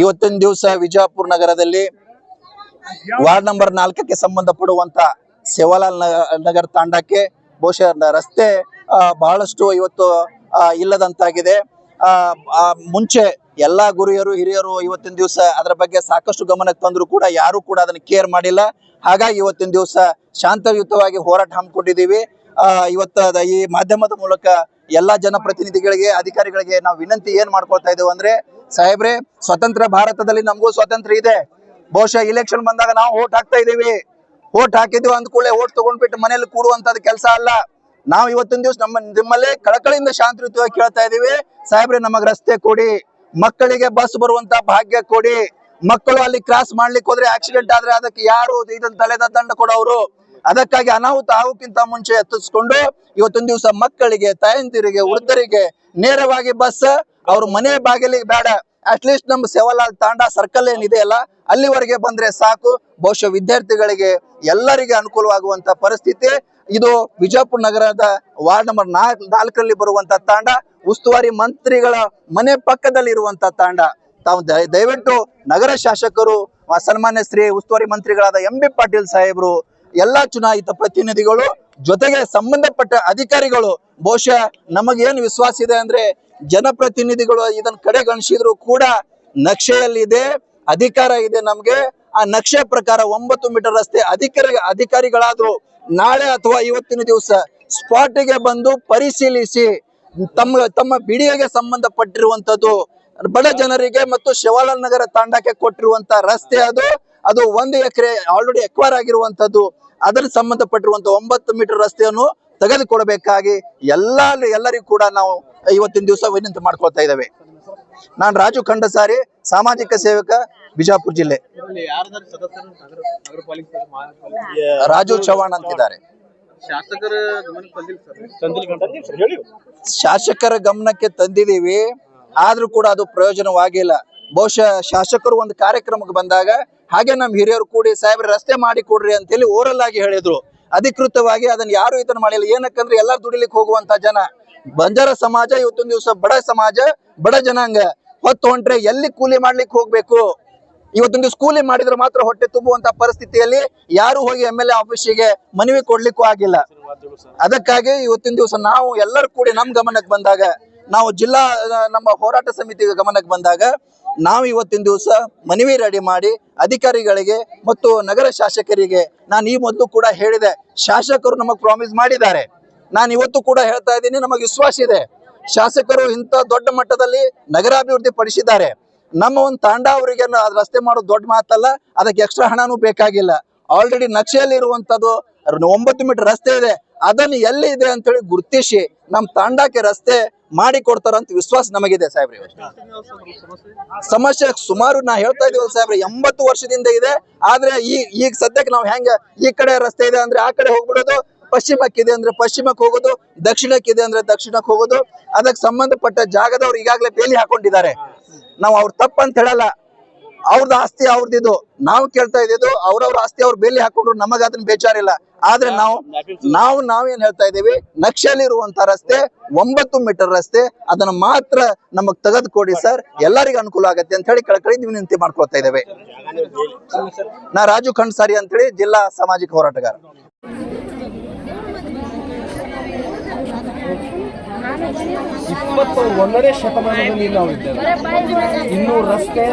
ಇವತ್ತಿನ ದಿವಸ ವಿಜಯಪುರ ನಗರದಲ್ಲಿ ವಾರ್ಡ್ ನಂಬರ್ ನಾಲ್ಕಕ್ಕೆ ಸಂಬಂಧಪಡುವಂತ ಸೇವಾಲಾಲ್ ನಗರ ತಾಂಡಕ್ಕೆ ಬಹುಶಃ ರಸ್ತೆ ಬಹಳಷ್ಟು ಇವತ್ತು ಇಲ್ಲದಂತಾಗಿದೆ. ಮುಂಚೆ ಎಲ್ಲಾ ಗುರಿಯರು, ಹಿರಿಯರು ಇವತ್ತಿನ ದಿವಸ ಅದರ ಬಗ್ಗೆ ಸಾಕಷ್ಟು ಗಮನಕ್ಕೆ ತಂದ್ರು ಕೂಡ ಯಾರು ಕೂಡ ಅದನ್ನ ಕೇರ್ ಮಾಡಿಲ್ಲ. ಹಾಗಾಗಿ ಇವತ್ತಿನ ದಿವಸ ಶಾಂತಯುತವಾಗಿ ಹೋರಾಟ ಹಮ್ಮಿಕೊಂಡಿದ್ದೀವಿ. ಇವತ್ತು ಈ ಮಾಧ್ಯಮದ ಮೂಲಕ ಎಲ್ಲಾ ಜನಪ್ರತಿನಿಧಿಗಳಿಗೆ, ಅಧಿಕಾರಿಗಳಿಗೆ ನಾವು ವಿನಂತಿ ಏನ್ ಮಾಡ್ಕೊಳ್ತಾ ಇದ್ದೇವೆ ಅಂದ್ರೆ, ಸಾಹೇಬ್ರೆ, ಸ್ವತಂತ್ರ ಭಾರತದಲ್ಲಿ ನಮಗೂ ಸ್ವಾತಂತ್ರ್ಯ ಇದೆ. ಬಹುಶಃ ಇಲೆಕ್ಷನ್ ಬಂದಾಗ ನಾವು ಓಟ್ ಹಾಕ್ತಾ ಇದೀವಿ ಓಟ್ ಹಾಕಿದ್ವಿ ಅಂದ ಕೂಡಲೇ ಓಟ್ ತಗೊಂಡ್ಬಿಟ್ಟು ಮನೇಲಿ ಕೂಡುವಂತದ್ ಕೆಲಸ ಅಲ್ಲ. ನಾವು ಇವತ್ತಿನ ದಿವಸ ನಮ್ಮ, ನಿಮ್ಮಲ್ಲೇ ಕಳಕಳಿಯಿಂದ ಶಾಂತಿಯುತವಾಗಿ ಕೇಳ್ತಾ ಇದೀವಿ ಸಾಹೇಬ್ರೆ, ನಮಗ್ ರಸ್ತೆ ಕೊಡಿ. ಮಕ್ಕಳಿಗೆ ಬಸ್ ಬರುವಂತ ಭಾಗ್ಯ ಕೊಡಿ. ಮಕ್ಕಳು ಅಲ್ಲಿ ಕ್ರಾಸ್ ಮಾಡ್ಲಿಕ್ಕೆ ಹೋದ್ರೆ ಆಕ್ಸಿಡೆಂಟ್ ಆದ್ರೆ ಅದಕ್ಕೆ ಯಾರು ಇದನ್ನ ತಲೆದ ದಂಡ ಕೊಡೋರು ಅದಕ್ಕಾಗಿ ಅನಾಹುತ ಆಗೋಕ್ಕಿಂತ ಮುಂಚೆ ಎತ್ತಿಸ್ಕೊಂಡು ಇವತ್ತೊಂದು ದಿವಸ ಮಕ್ಕಳಿಗೆ, ತಾಯಂದಿರಿಗೆ, ವೃದ್ಧರಿಗೆ ನೇರವಾಗಿ ಬಸ್, ಅವ್ರ ಮನೆ ಬಾಗಿಲಿಗೆ ಬೇಡ. ಅಟ್ಲೀಸ್ಟ್ ನಮ್ಮ ಸೇವಾಲಾಲ್ ತಾಂಡ ಸರ್ಕಲ್ ಏನಿದೆ ಅಲ್ಲ, ಅಲ್ಲಿವರೆಗೆ ಬಂದ್ರೆ ಸಾಕು. ಬಹುಶಃ ವಿದ್ಯಾರ್ಥಿಗಳಿಗೆ ಎಲ್ಲರಿಗೆ ಅನುಕೂಲವಾಗುವಂತ ಪರಿಸ್ಥಿತಿ. ಇದು ವಿಜಯಪುರ ನಗರದ ವಾರ್ಡ್ ನಂಬರ್ ನಾಲ್ಕು ನಾಲ್ಕರಲ್ಲಿ ಬರುವಂತ ತಾಂಡ, ಉಸ್ತುವಾರಿ ಮಂತ್ರಿಗಳ ಮನೆ ಪಕ್ಕದಲ್ಲಿ ಇರುವಂತ ತಾಂಡ. ತಾವು ದಯವಿಟ್ಟು ನಗರ ಶಾಸಕರು, ಸನ್ಮಾನ್ಯ ಶ್ರೀ ಉಸ್ತುವಾರಿ ಮಂತ್ರಿಗಳಾದ ಎಂ ಬಿ ಪಾಟೀಲ್ ಸಾಹೇಬರು ಎಲ್ಲಾ ಚುನಾಯಿತ ಪ್ರತಿನಿಧಿಗಳು ಜೊತೆಗೆ ಸಂಬಂಧಪಟ್ಟ ಅಧಿಕಾರಿಗಳು, ಬಹುಶಃ ನಮಗೇನು ವಿಶ್ವಾಸ ಇದೆ ಅಂದ್ರೆ ಜನಪ್ರತಿನಿಧಿಗಳು ಇದನ್ನ ಕಡೆಗಣಿಸಿದ್ರು ಕೂಡ ನಕ್ಷೆಯಲ್ಲಿದೆ, ಅಧಿಕಾರ ಇದೆ ನಮ್ಗೆ. ಆ ನಕ್ಷೆ ಪ್ರಕಾರ ಒಂಬತ್ತು ಮೀಟರ್ ರಸ್ತೆ ಅಧಿಕಾರಿ, ಅಧಿಕಾರಿಗಳಾದ್ರು ನಾಳೆ ಅಥವಾ ಇವತ್ತಿನ ದಿವಸ ಸ್ಪಾಟ್ಗೆ ಬಂದು ಪರಿಶೀಲಿಸಿ ತಮ್ಮ ತಮ್ಮ ಬಿಡಿಗೆ ಸಂಬಂಧಪಟ್ಟಿರುವಂತದ್ದು ಬಡ ಜನರಿಗೆ ಮತ್ತು ಶಿವಾಲಾಲ್ ನಗರ ತಾಂಡಕ್ಕೆ ಕೊಟ್ಟಿರುವಂತ ರಸ್ತೆ ಅದು. ಅದು ಒಂದು ಎಕರೆ ಆಲ್ರೆಡಿ ಎಕ್ವೈರ್ ಆಗಿರುವಂತದ್ದು ಅದರ ಸಂಬಂಧಪಟ್ಟಿರುವಂತ ಒಂಬತ್ತು ಮೀಟರ್ ರಸ್ತೆಯನ್ನು ತೆಗೆದುಕೊಡಬೇಕಾಗಿ ಎಲ್ಲ ಎಲ್ಲರಿಗೂ ಕೂಡ ನಾವು ಇವತ್ತಿನ ದಿವಸ ವಿನಂತಿ ಮಾಡ್ಕೊಳ್ತಾ ಇದ್ದೇವೆ. ನಾನು ರಾಜು ಖಂಡಸಾರಿ ಸಾಮಾಜಿಕ ಸೇವಕ ಬಿಜಾಪುರ ಜಿಲ್ಲೆ. ರಾಜು ಚವ್ಹಾಣ್ ಅಂತಿದ್ದಾರೆ. ಶಾಸಕರ ಗಮನಕ್ಕೆ ತಂದಿದ್ದೀವಿ ಸರ್. ತಂದಿಲ್ಲ ಶಾಸಕರ ಗಮನಕ್ಕೆ ತಂದಿದೀವಿ ಆದ್ರೂ ಕೂಡ ಅದು ಪ್ರಯೋಜನವಾಗಿಲ್ಲ. ಬಹುಶಃ ಶಾಸಕರು ಒಂದು ಕಾರ್ಯಕ್ರಮಕ್ಕೆ ಬಂದಾಗ, ಹಾಗೆ ನಮ್ಮ ಹಿರಿಯರು ಕೂಡಿ ಸಾಹೇಬ್ರ ರಸ್ತೆ ಮಾಡಿ ಕೊಡ್ರಿ ಅಂತೇಳಿ ಓರಲ್ ಆಗಿ ಹೇಳಿದ್ರು. ಅಧಿಕೃತವಾಗಿ ಅದನ್ನ ಯಾರು ಇದನ್ನ ಮಾಡಿಲ್ಲ. ಏನಕ್ಕಂದ್ರೆ ಎಲ್ಲಾರು ದುಡಿಲಿಕ್ಕೆ ಹೋಗುವಂತ ಜನ. ಬಂಜಾರ ಸಮಾಜ ಇವತ್ತೊಂದು ದಿವಸ ಬಡ ಸಮಾಜ, ಬಡ ಜನಾಂಗ. ಹೊತ್ತು ಹೊಂಟ್ರೆ ಎಲ್ಲಿ ಕೂಲಿ ಮಾಡ್ಲಿಕ್ಕೆ ಹೋಗ್ಬೇಕು? ಇವತ್ತೊಂದು ಕೂಲಿ ಮಾಡಿದ್ರೆ ಮಾತ್ರ ಹೊಟ್ಟೆ ತುಂಬುವಂತ ಪರಿಸ್ಥಿತಿಯಲ್ಲಿ ಯಾರು ಹೋಗಿ ಎಂ ಎಲ್ ಎ ಆಫೀಸಿಗೆ ಮನವಿ ಕೊಡ್ಲಿಕ್ಕೂ ಆಗಿಲ್ಲ. ಅದಕ್ಕಾಗಿ ಇವತ್ತಿನ ದಿವಸ ನಾವು ಎಲ್ಲರೂ ಕೂಡಿ ನಮ್ ಗಮನಕ್ಕೆ ಬಂದಾಗ ನಾವು ಜಿಲ್ಲಾ, ನಮ್ಮ ಹೋರಾಟ ಸಮಿತಿ ಗಮನಕ್ಕೆ ಬಂದಾಗ ನಾವು ಇವತ್ತಿನ ದಿವಸ ಮನವಿ ರೆಡಿ ಮಾಡಿ ಅಧಿಕಾರಿಗಳಿಗೆ ಮತ್ತು ನಗರ ಶಾಸಕರಿಗೆ ನಾನು ಈ ಮೊದಲು ಕೂಡ ಹೇಳಿದೆ, ಶಾಸಕರು ನಮಗೆ ಪ್ರಾಮಿಸ್ ಮಾಡಿದ್ದಾರೆ. ನಾನು ಇವತ್ತು ಕೂಡ ಹೇಳ್ತಾ ಇದ್ದೀನಿ, ನಮಗೆ ವಿಶ್ವಾಸ ಇದೆ. ಶಾಸಕರು ಇಂಥ ದೊಡ್ಡ ಮಟ್ಟದಲ್ಲಿ ನಗರಾಭಿವೃದ್ಧಿ ಪಡಿಸಿದ್ದಾರೆ. ನಮ್ಮ ಒಂದು ತಾಂಡ ಅವರಿಗೆ ರಸ್ತೆ ಮಾಡೋದು ದೊಡ್ಡ ಮಾತಲ್ಲ, ಅದಕ್ಕೆ ಎಕ್ಸ್ಟ್ರಾ ಹಣನೂ ಬೇಕಾಗಿಲ್ಲ. ಆಲ್ರೆಡಿ ನಕ್ಷೆಯಲ್ಲಿ ಇರುವಂತದ್ದು ಒಂಬತ್ತು ಮೀಟರ್ ರಸ್ತೆ ಇದೆ. ಅದನ್ನು ಎಲ್ಲಿ ಇದೆ ಅಂತೇಳಿ ಗುರುತಿಸಿ ನಮ್ಮ ತಾಂಡಕ್ಕೆ ರಸ್ತೆ ಮಾಡಿ ಕೊಡ್ತಾರಂತ ವಿಶ್ವಾಸ ನಮಗಿದೆ ಸಾಹೇಬ್ರಿ ಸಮಸ್ಯೆ ಸುಮಾರು ನಾ ಹೇಳ್ತಾ ಇದೀವಿ ಸಾಹೇಬ್ರಿ, ಎಂಬತ್ತು ವರ್ಷದಿಂದ ಇದೆ. ಆದ್ರೆ ಈ, ಈಗ ಸದ್ಯಕ್ಕೆ ನಾವು ಹೆಂಗ ಈ ಕಡೆ ರಸ್ತೆ ಇದೆ ಅಂದ್ರೆ ಆ ಕಡೆ ಹೋಗ್ಬಿಡೋದು ಪಶ್ಚಿಮಕ್ಕಿದೆ ಅಂದ್ರೆ ಪಶ್ಚಿಮಕ್ಕೆ ಹೋಗೋದು ದಕ್ಷಿಣಕ್ಕಿದೆ ಅಂದ್ರೆ ದಕ್ಷಿಣಕ್ಕೆ ಹೋಗೋದು. ಅದಕ್ಕೆ ಸಂಬಂಧಪಟ್ಟ ಜಾಗದವ್ರು ಈಗಾಗಲೇ ಬೇಲಿ ಹಾಕೊಂಡಿದ್ದಾರೆ. ನಾವು ಅವ್ರು ತಪ್ಪಂತ ಹೇಳಲ್ಲ. ಅವ್ರದ್ದು ಆಸ್ತಿ ಅವ್ರದ್ದು ನಾವು ಕೇಳ್ತಾ ಇದ್ದು ಅವ್ರವ್ರ ಆಸ್ತಿ ಅವ್ರ ಬೇಲಿ ಹಾಕೊಂಡ್ರು, ನಮಗ ಅದನ್ನ ಬೇಜಾರಿಲ್ಲ. ಆದ್ರೆ ನಾವು ನಾವು ನಾವೇನ್ ಹೇಳ್ತಾ ಇದೀವಿ ನಕ್ಷಲ್ ಇರುವಂತ ರಸ್ತೆ, ಒಂಬತ್ತು ಮೀಟರ್ ರಸ್ತೆ, ಅದನ್ನ ಮಾತ್ರ ನಮಗ್ ತೆಗೆದು ಕೊಡಿ ಸರ್. ಎಲ್ಲರಿಗೂ ಅನುಕೂಲ ಆಗತ್ತೆ ಅಂತ ಹೇಳಿ ಕಳಕಳಿ ವಿನಂತಿ ಮಾಡ್ಕೊಳ್ತಾ ಇದ್ದೇವೆ. ನಾ ರಾಜು ಖಂಡ್ಸಾರಿ ಅಂತೇಳಿ ಜಿಲ್ಲಾ ಸಾಮಾಜಿಕ ಹೋರಾಟಗಾರ. ಇಪ್ಪತ್ತು ಒಂದನೇ ಶತಮಾನದಲ್ಲಿ ನಾವು ಇದ್ದೇವೆ. ಇನ್ನು ರಸ್ತೆ,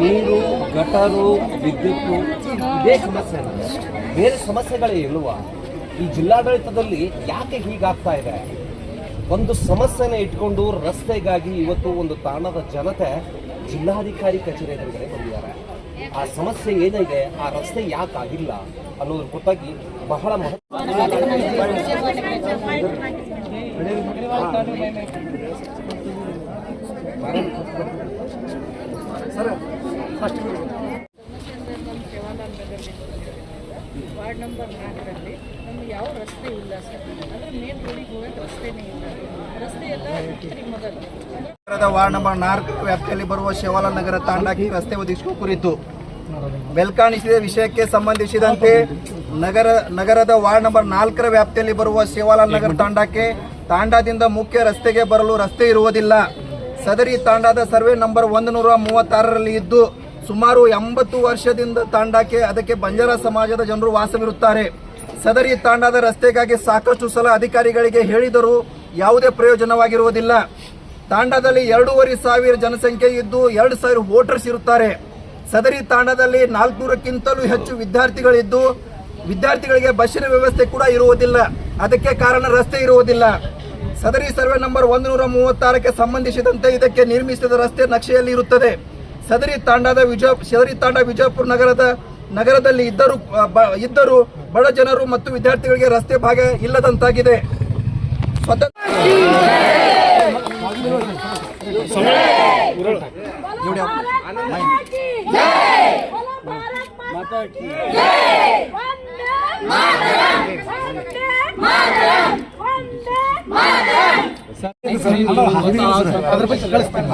ನೀರು, ಗಟರು, ವಿದ್ಯುತ್ತು, ಇದೇ ಸಮಸ್ಯೆ ಬೇರೆ ಸಮಸ್ಯೆಗಳೇ ಇಲ್ವಾ? ಈ ಜಿಲ್ಲಾಡಳಿತದಲ್ಲಿ ಯಾಕೆ ಹೀಗಾಗ್ತಾ ಇದೆ? ಒಂದು ಸಮಸ್ಯೆನ ಇಟ್ಕೊಂಡು ರಸ್ತೆಗಾಗಿ ಇವತ್ತು ಒಂದು ತಾಣದ ಜನತೆ ಜಿಲ್ಲಾಧಿಕಾರಿ ಕಚೇರಿ ಎದುರುಗಡೆ ಬಂದಿದ್ದಾರೆ. ಆ ಸಮಸ್ಯೆ ಏನಿದೆ? ಆ ರಸ್ತೆ ಯಾಕೆ ಆಗಿಲ್ಲ ಅನ್ನೋದ್ರ ಗೊತ್ತಾಗಿ ಬಹಳ ಮಹತ್ವ ವಾರ್ಡ್ ನಂಬರ್ ನಾಲ್ಕರಲ್ಲಿ ನಮ್ಗೆ ಯಾವ ರಸ್ತೆ ಇಲ್ಲ ಸರ್. ಅಂದ್ರೆ ಮೇನ್ ರೋಡಿಗೆ ಹೋಗೋಕೆ ರಸ್ತೆನೇ ಇಲ್ಲ. ರಸ್ತೆ ಎಲ್ಲ ಮೊದಲು ವಾರ್ಡ್ ನಂಬರ್ ನಾಲ್ಕು ವ್ಯಾಪ್ತಿಯಲ್ಲಿ ಬರುವ ಶಿವಾಲ ನಗರ ತಾಂಡಕ್ಕೆ ರಸ್ತೆ ಒದಗಿಸುವ ಕುರಿತು ಬೆಲ್ಕಾಣಿಸಿದ ವಿಷಯಕ್ಕೆ ಸಂಬಂಧಿಸಿದಂತೆ ನಗರ ನಗರದ ವಾರ್ಡ್ ನಂಬರ್ ನಾಲ್ಕರ ವ್ಯಾಪ್ತಿಯಲ್ಲಿ ಬರುವ ಶಿವಾಲಾಲ್ ನಗರ ತಾಂಡಕ್ಕೆ ತಾಂಡದಿಂದ ಮುಖ್ಯ ರಸ್ತೆಗೆ ಬರಲು ರಸ್ತೆ ಇರುವುದಿಲ್ಲ. ಸದರಿ ತಾಂಡಾದ ಸರ್ವೆ ನಂಬರ್ ಒಂದು ನೂರ ಮೂವತ್ತಾರರಲ್ಲಿ ಇದ್ದು, ಸುಮಾರು ಎಂಬತ್ತು ವರ್ಷದಿಂದ ತಾಂಡಾಕ್ಕೆ ಅದಕ್ಕೆ ಬಂಜಾರ ಸಮಾಜದ ಜನರು ವಾಸವಿರುತ್ತಾರೆ. ಸದರಿ ತಾಂಡಾದ ರಸ್ತೆಗಾಗಿ ಸಾಕಷ್ಟು ಸಲ ಅಧಿಕಾರಿಗಳಿಗೆ ಹೇಳಿದರೂ ಯಾವುದೇ ಪ್ರಯೋಜನವಾಗಿರುವುದಿಲ್ಲ. ತಾಂಡಾದಲ್ಲಿ ಎರಡೂವರೆ ಸಾವಿರ ಜನಸಂಖ್ಯೆ ಇದ್ದು, ಎರಡು ಸಾವಿರ ವೋಟರ್ಸ್ ಇರುತ್ತಾರೆ. ಸದರಿ ತಾಂಡಾದಲ್ಲಿ ನಾಲ್ಕುನೂರಕ್ಕಿಂತಲೂ ಹೆಚ್ಚು ವಿದ್ಯಾರ್ಥಿಗಳಿದ್ದು ವಿದ್ಯಾರ್ಥಿಗಳಿಗೆ ಬಸ್ಸಿನ ವ್ಯವಸ್ಥೆ ಕೂಡ ಇರುವುದಿಲ್ಲ. ಅದಕ್ಕೆ ಕಾರಣ ರಸ್ತೆ ಇರುವುದಿಲ್ಲ. ಸದರಿ ಸರ್ವೆ ನಂಬರ್ ಒಂದು ನೂರ ಮೂವತ್ತಾರಕ್ಕೆ ಸಂಬಂಧಿಸಿದಂತೆ ಇದಕ್ಕೆ ನಿರ್ಮಿಸಿದ ರಸ್ತೆ ನಕ್ಷೆಯಲ್ಲಿ ಇರುತ್ತದೆ. ಸದರಿ ತಾಂಡದ ವಿಜಯ ಸದರಿ ತಾಂಡ ವಿಜಯಪುರ ನಗರದ ನಗರದಲ್ಲಿ ಇದ್ದರೂ ಇದ್ದರೂ ಬಡ ಜನರು ಮತ್ತು ವಿದ್ಯಾರ್ಥಿಗಳಿಗೆ ರಸ್ತೆ ಭಾಗ ಇಲ್ಲದಂತಾಗಿದೆ. ಸ್ವತಂತ್ರ ಅದ್ರ ಬಗ್ಗೆ ಕಳಿಸ್ತೀನಿ.